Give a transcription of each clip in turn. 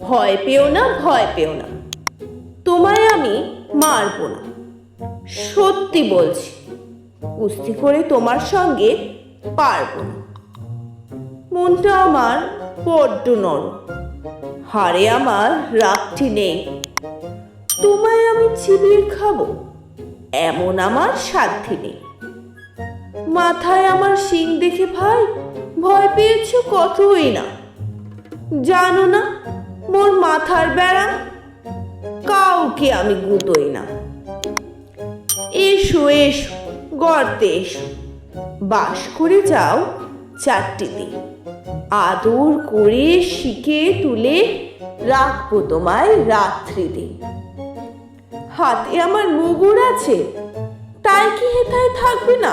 ভয় পেও না, ভয় পেও না। তোমায় আমি মারবো না। সত্যি বলছি, কুস্তি করে তোমার সঙ্গে পারব না। মনটা আমার বড্ড নরম। হারে আমার রাগটি নেই। তোমায় আমি চিবিয়ে খাব, এমন আমার সাধ্যি নেই। মাথায় আমার শিং দেখে ভাই? ভয় পেয়েছ কতই না? জানো না, মোর মাথার বেড়া কাউকে আমি গুতোই না। এসো এসো, গর্তে এসো। বাস করে যাও চারটিতে। আদর করে শিখে তুলে রাখব তোমায় রাত্রিতে। হাতে আমার মুগুর আছে, তাই কি হেথায় থাকবে না?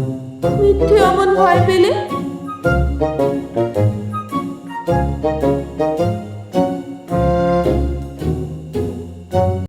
মিথ্যে অমন ভয় পেলে?